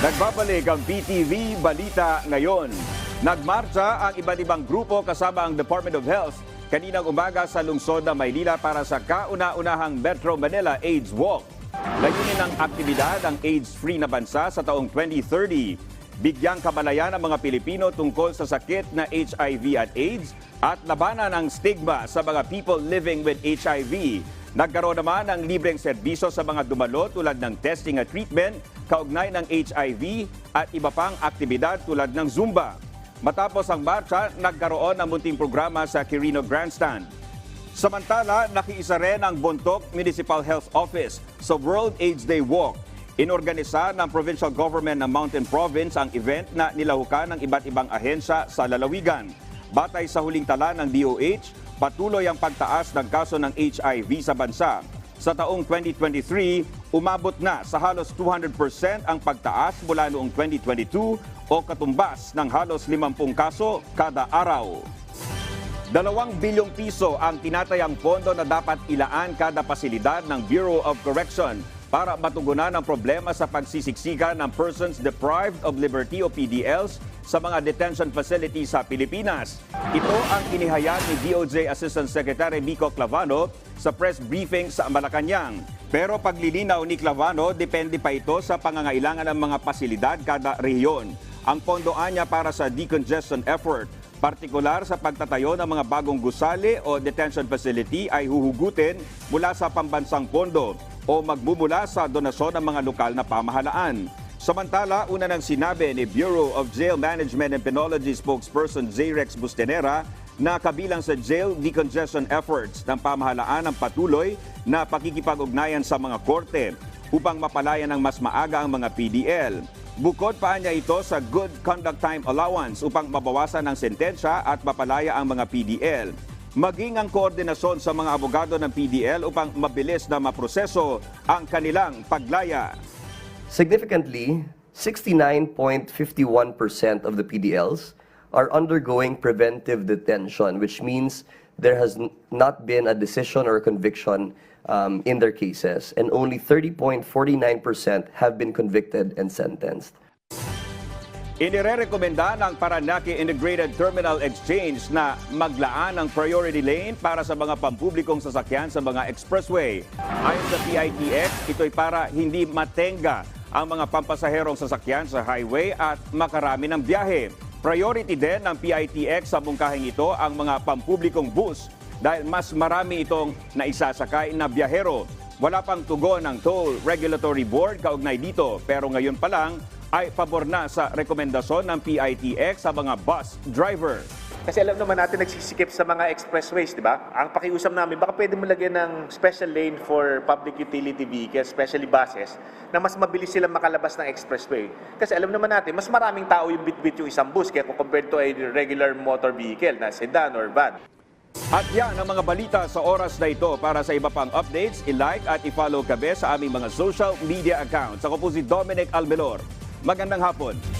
Nagbabalik ang PTV Balita ngayon. Nagmarcha ang iba't ibang grupo kasama ang Department of Health kaninang umaga sa lungsod ng Maynila para sa kauna-unahang Metro Manila AIDS Walk. Layunin ng aktibidad ang AIDS-free na bansa sa taong 2030. Bigyang kabalayan ang mga Pilipino tungkol sa sakit na HIV at AIDS at labanan ang stigma sa mga people living with HIV. Nagkaroon naman ng libreng serbisyo sa mga dumalo tulad ng testing at treatment, kaugnay ng HIV at iba pang aktibidad tulad ng Zumba. Matapos ang marcha, nagkaroon ng munting programa sa Quirino Grandstand. Samantala, nakiisa rin ang Bontoc Municipal Health Office sa World AIDS Day Walk. Inorganisa ng provincial government ng Mountain Province ang event na nilahukan ng iba't ibang ahensya sa lalawigan. Batay sa huling tala ng DOH, patuloy ang pagtaas ng kaso ng HIV sa bansa. Sa taong 2023, umabot na sa halos 200% ang pagtaas mula noong 2022 o katumbas ng halos 50 kaso kada araw. Dalawang bilyong piso ang tinatayang pondo na dapat ilaan kada pasilidad ng Bureau of Correction para matugunan ang problema sa pagsisiksika ng persons deprived of liberty o PDLs sa mga detention facilities sa Pilipinas. Ito ang inihayag ni DOJ Assistant Secretary Vico Clavano sa press briefing sa Malacanang. Pero paglilinaw ni Clavano, depende pa ito sa pangangailangan ng mga pasilidad kada rehiyon. Ang pondoan niya para sa decongestion effort Partikular sa pagtatayo ng mga bagong gusali o detention facility ay huhugutin mula sa pambansang pondo o magmumula sa donasyon ng mga lokal na pamahalaan. Samantala, una nang sinabi ni Bureau of Jail Management and Penology spokesperson J-Rex Bustenera na kabilang sa jail decongestion efforts ng pamahalaan ang patuloy na pakikipag-ugnayan sa mga korte upang mapalaya ng mas maaga ang mga PDL. Bukod pa niya ito sa Good Conduct Time Allowance upang mabawasan ang sentensya at mapalaya ang mga PDL. Maging ang koordinasyon sa mga abogado ng PDL upang mabilis na maproseso ang kanilang paglaya. Significantly, 69.51% of the PDLs are undergoing preventive detention, which means there has not been a decision or a conviction um, in their cases, and only 30.49% have been convicted and sentenced. Inirerekomenda ng Paranaque Integrated Terminal Exchange na maglaan ng priority lane para sa mga pampublikong sasakyan sa mga expressway. Ayon sa PITX, ito'y para hindi matenga ang mga pampasaherong sasakyan sa highway at makarami ng biyahe. Priority din ng PITX sa mungkahing ito ang mga pampublikong bus dahil mas marami itong naisasakay na biyahero. Wala pang tugon ng Toll Regulatory Board kaugnay dito pero ngayon pa lang ay pabor na sa rekomendasyon ng PITX sa mga bus driver. Kasi alam naman natin nagsisikip sa mga expressways, di ba? Ang pakiusap namin, baka pwede mo lagyan ng special lane for public utility vehicles, especially buses, na mas mabilis silang makalabas ng expressway. Kasi alam naman natin, mas maraming tao yung bit-bit yung isang bus kaya compared to a regular motor vehicle na sedan or van. At yan ang mga balita sa oras na ito. Para sa iba pang updates, i-like at i-follow kabe sa aming mga social media accounts. Ako po si Dominic Almelor. Magandang hapon.